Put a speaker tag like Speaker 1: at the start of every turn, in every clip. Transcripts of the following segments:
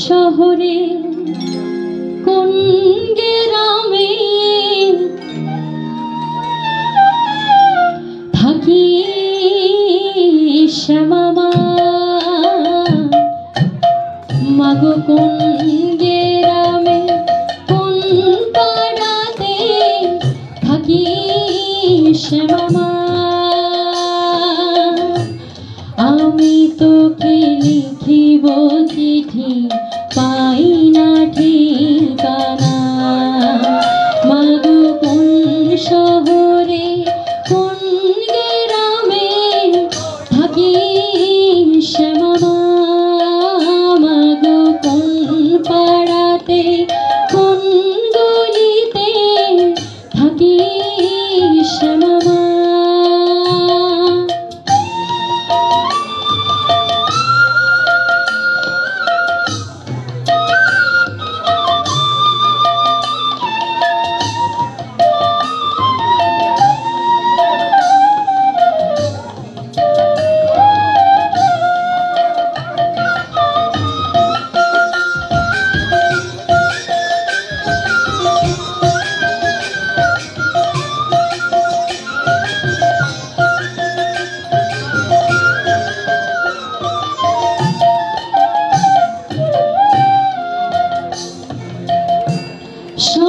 Speaker 1: শহরে কোন গ্রামে থাকি শ্যামামা? মাগো কোন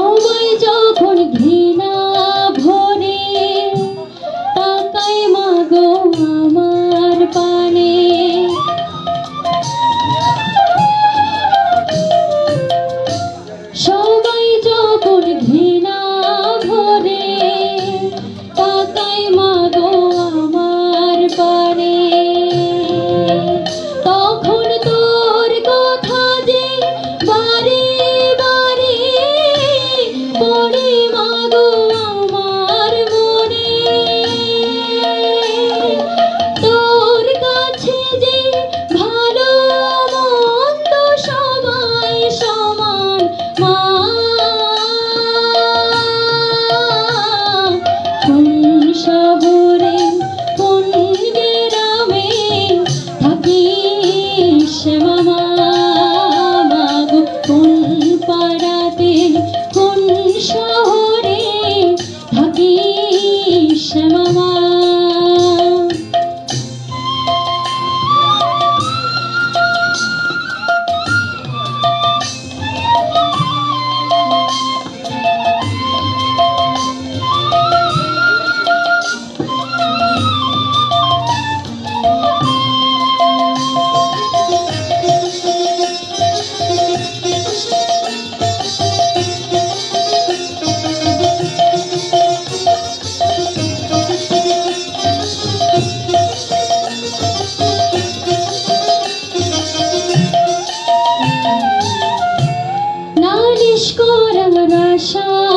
Speaker 1: তোমায় যখন ঘৃণা 上。